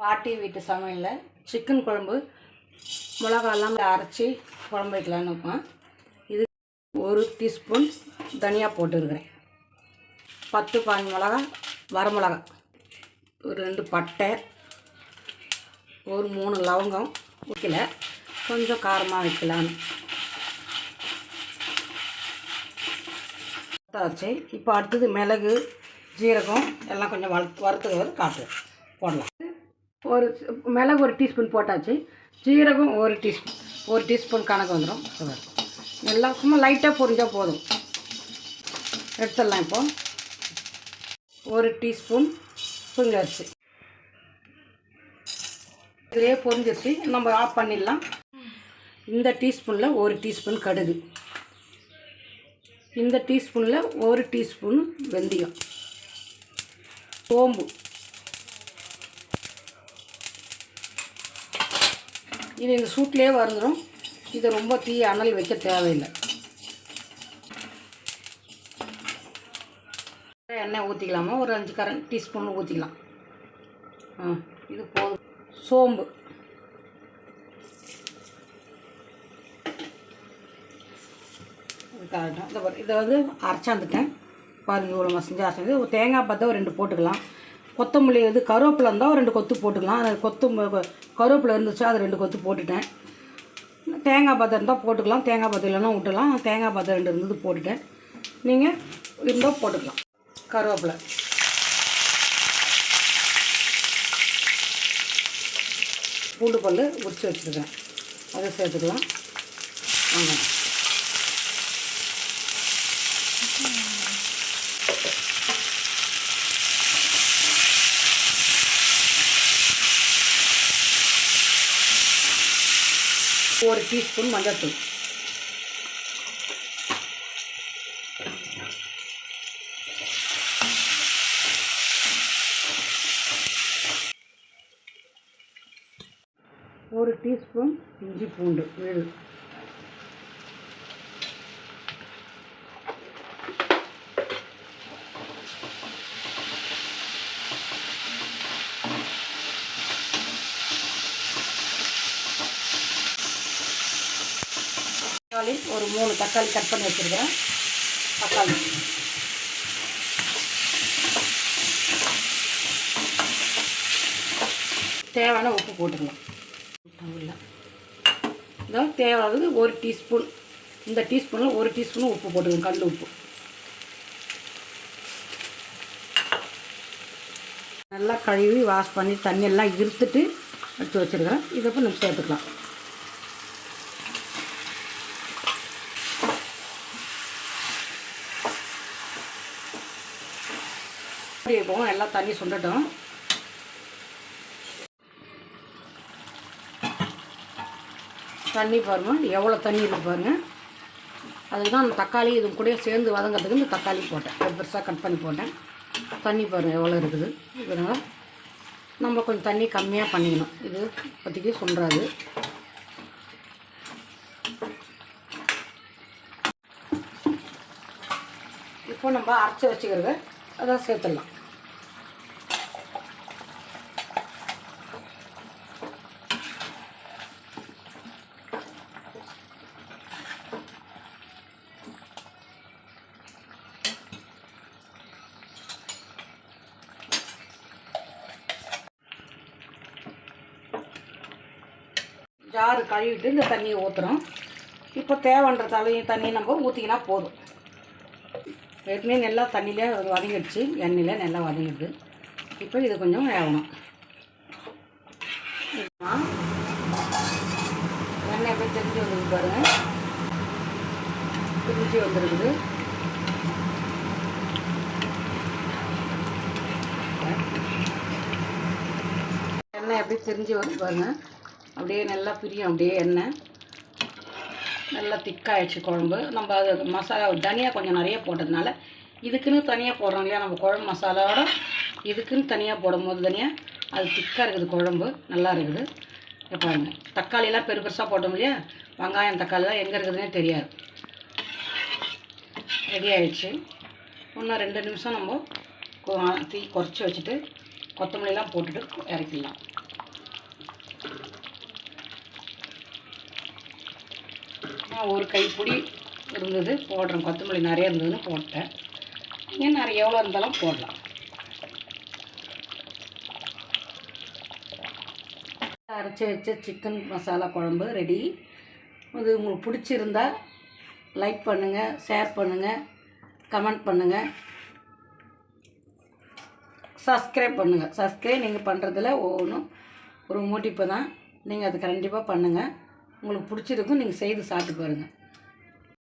பாட்டி வீட்டு சமையலில் சிக்கன் குழம்பு மிளகாலாம் அரைச்சி குழம்பு வைக்கலான்னு வைப்பேன் இது ஒரு டீஸ்பூன் தனியா போட்டுருக்கிறேன். பத்து பாஞ்சு மிளகா வரமிளகா ஒரு ரெண்டு பட்டை ஒரு மூணு லவங்கம் வைக்கல. கொஞ்சம் காரமாக வைக்கலான்னு வச்சு இப்போ அடுத்தது மிளகு ஜீரகம் எல்லாம் கொஞ்சம் வறுத்து வறுத்துக்கிறது காட்டு போடலாம். ஒரு மிளகு ஒரு டீஸ்பூன் போட்டாச்சு. ஜீரகம் ஒரு டீஸ்பூன் ஒரு டீஸ்பூன் கணக்கு வந்துடும் சுகர் எல்லாம் சும்மா லைட்டாக பொரிஞ்சால் போதும். எடுத்துடலாம் இப்போ. ஒரு டீஸ்பூன் புங்கரிசி இதிலே பொரிஞ்சிருச்சு. நம்ம ஆஃப் பண்ணிடலாம். இந்த டீஸ்பூனில் ஒரு டீஸ்பூன் கடுகு. இந்த டீஸ்பூனில் ஒரு டீஸ்பூன் வெந்தயம். சோம்பு. இது இந்த சூட்லேயே வந்துடும் இதை ரொம்ப தீ அனல் வைக்க தேவையில்லை. எண்ணெய் ஊற்றிக்கலாமா ஒரு அஞ்சு கரண்ட் டீஸ்பூன் ஊற்றிக்கலாம் ஆ இது போதும். சோம்பு. கரெக்டாக இந்த இதை வந்து அரைச்சாந்துட்டேன். பாருங்க இவ்வளோ மசிஞ்சு அரைச்சது ஒரு தேங்காய் பார்த்தா ஒரு ரெண்டு போட்டுக்கலாம். கொத்தமல்லி இது கருவேப்பிலை இருந்தால் ரெண்டு கொத்து போட்டுக்கலாம். அது கொத்து கருவேப்பிலை இருந்துச்சு அது ரெண்டு கொத்து போட்டுட்டேன். தேங்காய் பாத்திரம் இருந்தால் போட்டுக்கலாம். தேங்காய் பாத்திரம் இல்லைன்னா விட்டுலாம் தேங்காய் பாத்திரம் ரெண்டு இருந்தது போட்டுட்டேன். நீங்கள் இருந்தால் போட்டுக்கலாம். கருவேப்பிலை. பூண்டு பல் உரிச்சு வச்சுருக்கேன். அதை சேர்த்துக்கலாம். ஆமாம். ஒரு டீஸ்பூன் மஞ்சள்தூள் ஒரு டீஸ்பூன் இஞ்சி பூண்டு விழுது தக்காளி ஒரு மூணு தக்காளி கட் பண்ணி வச்சுருக்கிறேன். தக்காளி. தேவையான உப்பு போட்டுக்கலாம். இதான் இதோ தேவையானது ஒரு டீஸ்பூன். இந்த டீஸ்பூனில் ஒரு டீஸ்பூனும் உப்பு போட்டுக்கணும் கல் உப்பு. நல்லா கழுவி வாஷ் பண்ணி தண்ணியெல்லாம் இருத்துட்டு எடுத்து வச்சுருக்கிறேன். இதை இப்போ நம்ம சேர்த்துக்கலாம். அப்படியே போகும். எல்லாம் தண்ணி சுண்டட்டும். தண்ணி பாருங்கள் எவ்வளோ தண்ணி இருக்கு பாருங்கள் அதுக்கு தான் அந்த தக்காளி இது கூட சேர்ந்து வதங்கிறதுக்கு இந்த தக்காளி போட்டேன். அது பெருசாக கட் பண்ணி போட்டேன். தண்ணி பாருங்கள் எவ்வளோ இருக்குது. இதனால் நம்ம கொஞ்சம் தண்ணி கம்மியாக பண்ணிக்கணும். இது இப்போதைக்கு சொல்கிறாது இப்போ நம்ம அரைச்சி வச்சுக்கிறத. அதான் சேர்த்துடலாம். ஜாரு கழுவிட்டு இந்த தண்ணியை ஊற்றுறோம் இப்போ தேவைன்ற தலையும் தண்ணியை நம்ம ஊற்றிக்கினா போதும். ஏற்கனவே நல்லா தண்ணியிலே வதங்கிடுச்சு. எண்ணெயில் நல்லா வதங்கிடுது. இப்போ இது கொஞ்சம் வேகணும். எண்ணெய் அப்படியே தெரிஞ்சு வந்துருக்கு பாருங்கள் தெரிஞ்சு வந்துருக்குது. எண்ணெய் அப்படியே தெரிஞ்சு வந்து பாருங்கள் அப்படியே நல்லா பிரியும் அப்படியே எண்ணெய். நல்லா திக்காயிடுச்சு குழம்பு. நம்ம அது மசாலா தனியாக கொஞ்சம் நிறைய போட்டதுனால இதுக்குன்னு தனியாக போடுறோம் இல்லையா? நம்ம குழம்பு மசாலாவோட இதுக்குன்னு தனியாக போடும்போது தனியாக அது திக்காக இருக்குது குழம்பு. நல்லா இருக்குது. இங்க பாருங்க. தக்காளியெல்லாம் பெரு பெருசாக போட்டோம் இல்லையா? வெங்காயம் தக்காளிலாம் எங்கே இருக்குதுன்னே தெரியாது. ரெடி ஆகிடுச்சு இன்னும் ரெண்டு நிமிஷம் நம்ம தீ குறைச்சி வச்சுட்டு கொத்தமல்லிலாம் போட்டுட்டு இறக்கிடலாம். நான் ஒரு கைப்பிடி இருந்தது போடுறேன். கொத்தமல்லி நிறைய இருந்ததுன்னு போட்டேன். நீங்கள் நிறைய எவ்வளோ இருந்தாலும் போடலாம். அரைச்சி வச்ச சிக்கன் மசாலா குழம்பு ரெடி இது உங்களுக்கு பிடிச்சிருந்தா லைக் பண்ணுங்கள் ஷேர் பண்ணுங்கள் கமெண்ட் பண்ணுங்கள் சப்ஸ்கிரைப் பண்ணுங்கள் சப்ஸ்கிரைப் நீங்கள் பண்ணுறதுல ஒவ்வொன்றும் ஒரு மோட்டிப்பு தான். நீங்கள் அது கண்டிப்பாக பண்ணுங்கள் உங்களுக்கு பிடிச்சிருக்கும் நீங்கள் செய்து சாப்பிட்டு பாருங்கள்